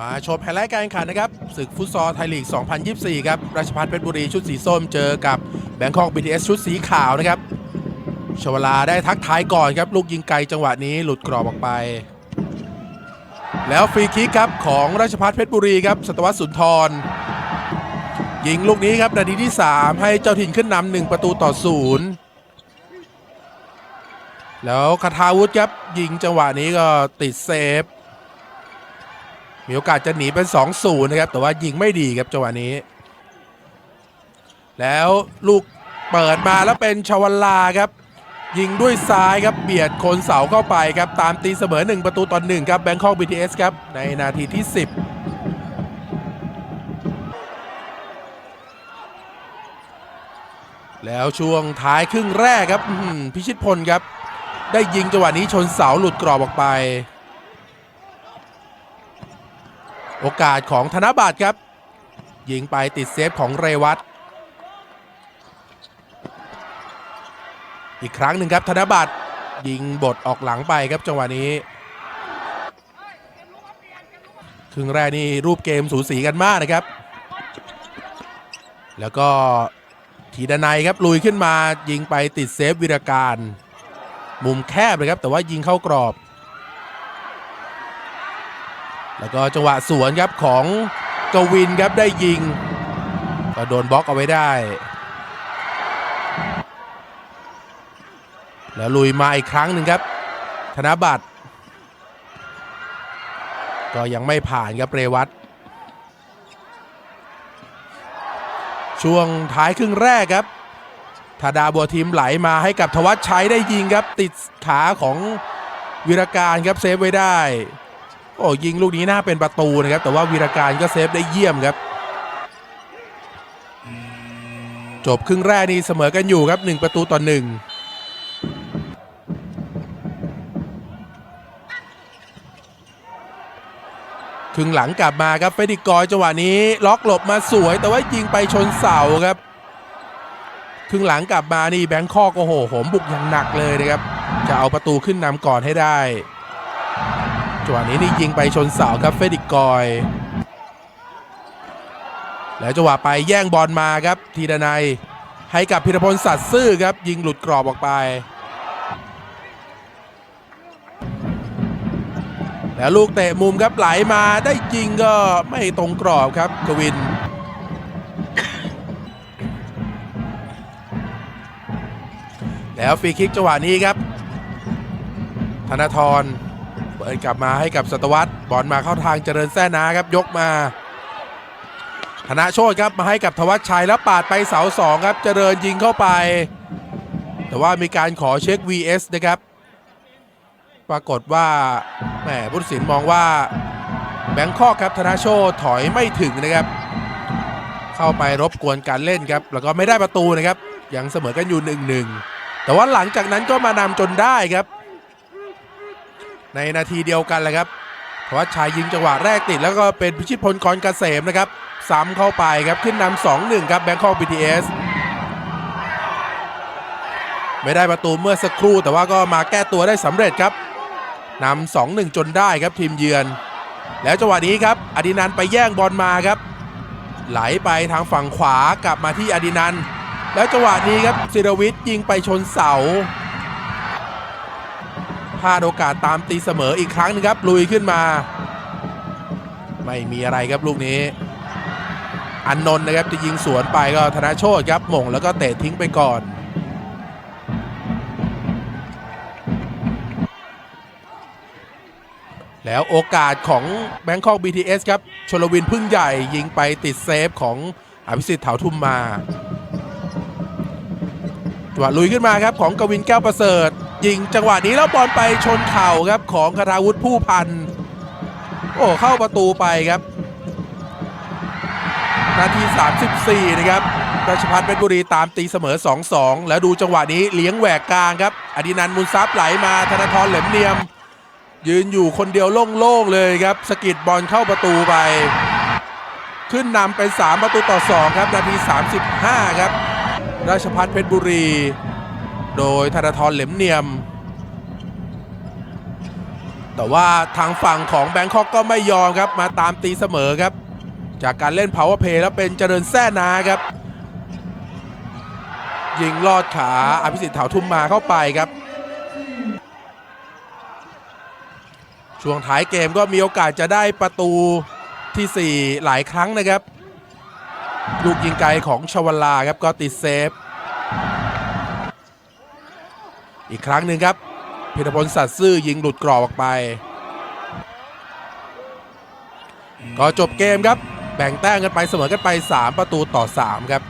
มาชมไฮไลท์การแข่งขันนะครับศึกฟุตซอลไทยลีก 2024 ครับ ราชพัฒน์เพชรบุรีชุดสีส้มเจอกับแบงคอก BTS ชุดสีขาวนะครับ ชวลาได้ทักทายก่อนครับ ลูกยิงไกลจังหวะนี้หลุดกรอบออกไป แล้วฟรีคิกครับ ของราชพัฒน์เพชรบุรีครับ สตวัตสุนทร ยิงลูกนี้ครับนาทีที่ 3 ให้เจ้าถิ่นขึ้นนำหนึ่งประตูต่อศูนย์แล้วคาทาวุฒิครับยิงจังหวะนี้ก็ติดเซฟ มีโอกาสจะหนีเป็น 2-0 นะครับ แต่ว่ายิงไม่ดีครับจังหวะนี้ แล้วลูกเปิดมาแล้วเป็นชวลาครับ ยิงด้วยซ้ายครับเบียดโคนเสาเข้าไปครับ ตามตีเสมอ 1 ประตูต่อ1ครับแบงคอก BTS ครับ ในนาทีที่ 10แล้วช่วงท้ายครึ่งแรกครับพิชิตพลครับ ได้ยิงจังหวะนี้ชนเสาหลุดกรอบออกไป โอกาสของธนบัตรครับ ยิงไปติดเซฟของเรวัตอีกครั้งหนึ่งครับธนบัตรยิงบทออกหลังไปครับจังหวะนี้ครึ่งแรกนี่รูปเกมสูสีกันมากนะครับ แล้วก็ทีดนัยครับลุยขึ้นมายิงไปติดเซฟวิรการ มุมแคบเลยครับ แต่ว่ายิงเข้ากรอบ แล้วก็จังหวะสวนครับของกวินครับได้ยิง ก็โดนบล็อกเอาไว้ได้ แล้วลุยมาอีกครั้งหนึ่งครับ ธนบัตร ก็ยังไม่ผ่านครับเรวัตช่วงท้ายครึ่งแรกครับธาดาบัวทีมไหลมาให้กับทวัชชัยได้ยิงครับ ติดขาของวิรการครับเซฟไว้ได้ โอ้ยิงลูกนี้น่าเป็นประตูนะครับ แต่ว่าวีรการก็เซฟได้เยี่ยมครับ จบครึ่งแรกนี่เสมอกันอยู่ครับ 1 ประตูต่อ1ครึ่งหลังกลับมาครับเฟดิกอยจังหวะนี้ ล็อกหลบมาสวย แต่ว่ายิงไปชนเสาครับครึ่งหลังกลับมานี่แบงคอกโอ้โหโหมบุกอย่างหนักเลยนะครับ จะเอาประตูขึ้นนำก่อนให้ได้ จังหวะนี้นี่ยิงไปชนเสาครับเฟดิกอย แล้วจังหวะไปแย่งบอลมาครับทีดนัยให้กับพิรพลสัตว์ซื่อครับ ยิงหลุดกรอบออกไป แล้วลูกเตะมุมครับไหลมาได้ยิงก็ไม่ตรงกรอบครับกวินแล้วฟรีคิกจังหวะนี้ครับ ธนาธร เปิดกลับมาให้กับสตวัตบอลมาเข้าทางเจริญแซ่นาครับยกมา ธนาโชตครับมาให้กับทวัชชัยแล้วปาดไปเสาสองครับเจริญยิงเข้าไป แต่ว่ามีการขอเช็ค VS นะครับ ปรากฏว่าแหมผู้ตัดสินมองว่าแบงคอกครับธนาโชตถอยไม่ถึงนะครับ เข้าไปรบกวนการเล่นครับ แล้วก็ไม่ได้ประตูนะครับยังเสมอกันอยู่หนึ่งหนึ่งแต่ว่าหลังจากนั้นก็มานำจนได้ครับ ในนาทีเดียวกันแหละครับทวัชชัยยิงจังหวะแรกติด แล้วก็เป็นพิชิตพลกรเกษมนะครับซ้ำเข้าไปครับขึ้นนำสองหนึ่งครับแบงคอก BTS ไม่ได้ประตูเมื่อสักครู่แต่ว่าก็มาแก้ตัวได้สำเร็จครับนำสองหนึ่งจนได้ครับทีมเยือน แล้วจังหวะนี้ครับอดินันไปแย่งบอลมาครับ ไหลไปทางฝั่งขวากลับมาที่อดินัน แล้วจังหวะนี้ครับศิรวิทย์ยิงไปชนเสา พลาดโอกาสตามตีเสมออีกครั้งหนึงครับ ลุยขึ้นมา ไม่มีอะไรครับลูกนี้ อันนนท์นะครับจะยิงสวนไปก็ธนาโชตครับหม่งแล้วก็เตะทิ้งไปก่อนแล้วโอกาสของแบงคอก BTS ครับ ชลวินพึ่งใหญ่ยิงไปติดเซฟของอภิสิทธิ์เถาทุ่มมาจังหวะลุยขึ้นมาครับของกวินแก้วประเสริฐ ยิงจังหวะนี้แล้วบอลไปชนเข่าครับของคาราวุธผู้พัน โอ้เข้าประตูไปครับ นาที 34 นะครับราชพัฒน์เพชรบุรีตามตีเสมอ 2-2 แล้วดูจังหวะนี้เลี้ยงแหวกกลางครับ อดินันมุนซับไหลมาธนาธรเหลมเนียม ยืนอยู่คนเดียวโล่งๆเลยครับสกิดบอลเข้าประตูไป ขึ้นนำเป็น 3 ประตูต่อ 2 ครับ นาที 35 ครับ ราชพัฒน์เพชรบุรี โดยธนาธรเหลมเนียม แต่ว่าทางฝั่งของแบงคอกก็ไม่ยอมครับมาตามตีเสมอครับ จากการเล่น power play แล้วเป็นเจริญแซ่นาครับ ยิงลอดขาอภิสิทธิ์เถาทุ่มมาเข้าไปครับ ช่วงท้ายเกมก็มีโอกาสจะได้ประตูทีสี่4 หลายครั้งนะครับ ลูกยิงไกลของชวลาครับก็ติดเซฟ อีกครั้งหนึ่งครับพิรพลสัตว์ซื่อยิงหลุดกรอบออกไป ก็จบเกมครับ แบ่งแต้มกันไปเสมอกันไป 3 ประตูต่อ 3 ครับ